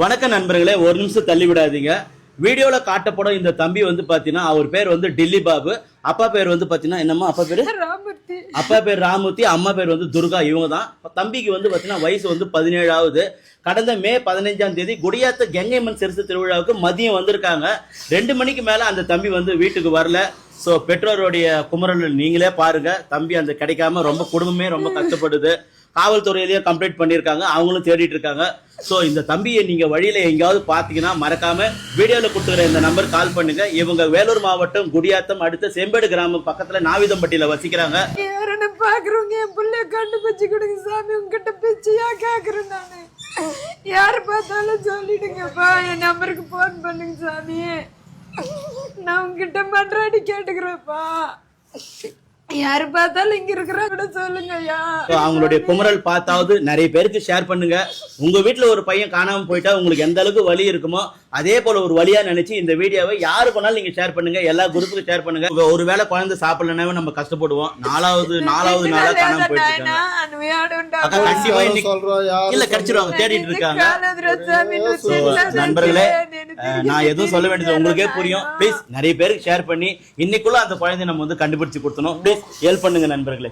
வணக்கம் நண்பர்களே ஒரு நிமிஷம் தள்ளி விடாதீங்க வீடியோல காட்டப்படும் இந்த தம்பி வந்து பாத்தீங்கன்னா அவர் பேர் வந்து டில்லி பாபு. அப்பா பேர் வந்து பாத்தீங்கன்னா என்னம்மா அப்பா பேரு? அப்பா பேர் ராமூர்த்தி அம்மா பேர் வந்து துர்கா இவங்க தான் தம்பிக்கு வந்து பாத்தீங்கன்னா வயசு வந்து பதினேழாவது. கடந்த மே பதினைஞ்சாம் தேதி குடியாத்த கெங்கைமன் சிறுசு திருவிழாவுக்கு மதியம் வந்திருக்காங்க. ரெண்டு மணிக்கு மேல அந்த தம்பி வந்து வீட்டுக்கு வரல. ஸோ பெற்றோருடைய குமரல் நீங்களே பாருங்க. தம்பி அந்த கிடைக்காம ரொம்ப குடும்பமே ரொம்ப கஷ்டப்படுது. காவல்துறையிலேயே கம்ப்ளைண்ட் பண்ணியிருக்காங்க. அவங்களும் தேடிட்டு இருக்காங்க. ஸோ இந்த தம்பியை நீங்கள் வழியில் எங்கேயாவது பார்த்தீங்கன்னா மறக்காம வீடியோவில் கொடுத்துக்கிற இந்த நம்பர் கால் பண்ணுங்க. இவங்க வேலூர் மாவட்டம் குடியாத்தம் அடுத்த செம்பேடு கிராமம் பக்கத்தில் நாவிதம்பட்டியில் வசிக்கிறாங்க. யாருன்னு பாக்குறவங்க? என் பிள்ளைய கண்டுபிடிச்சு கொடுங்க சாமி. உங்ககிட்ட பிச்சையா கேக்குறேன் நானு. யாரு பார்த்தாலும் சொல்லிடுங்கப்பா. என் நம்பருக்கு போன் பண்ணுங்க சாமி. நான் உங்ககிட்ட மன்றாடி கேட்டுக்கிறேன்ப்பா. யாரு பார்த்தாலும் இங்க இருக்கிற கூட சொல்லுங்க ஐயா So, அவங்களுடைய குமரல் பார்த்தாவது நிறைய பேருக்கு ஷேர் பண்ணுங்க. உங்க வீட்ல ஒரு பையன் காணாம போயிட்டா உங்களுக்கு எந்த அளவுக்கு வலி இருக்குமோ அதே போல ஒரு வழியா நினைச்சு இந்த வீடியோவை யாரு பண்ணாலும் நீங்க ஷேர் பண்ணுங்க. எல்லா குரூப்புக்கும் ஷேர் பண்ணுங்க. ஒருவேளை குழந்தை சாப்பிடலனாவே நம்ம கஷ்டப்படுவோம். நாலாவது நாலாவது நாளா காணாம போயிட்டு இல்ல கிடைச்சிருவாங்க தேடிட்டு இருக்காங்க. நண்பர்களே நான் எதுவும் சொல்ல வேண்டியது உங்களுக்கே புரியும். ப்ளீஸ் நிறைய பேருக்கு ஷேர் பண்ணி இன்னைக்குள்ள அந்த குழந்தைய நம்ம வந்து கண்டுபிடிச்சு கொடுத்தணும் ப்ளீஸ் ஹெல்ப் பண்ணுங்க நண்பர்களே.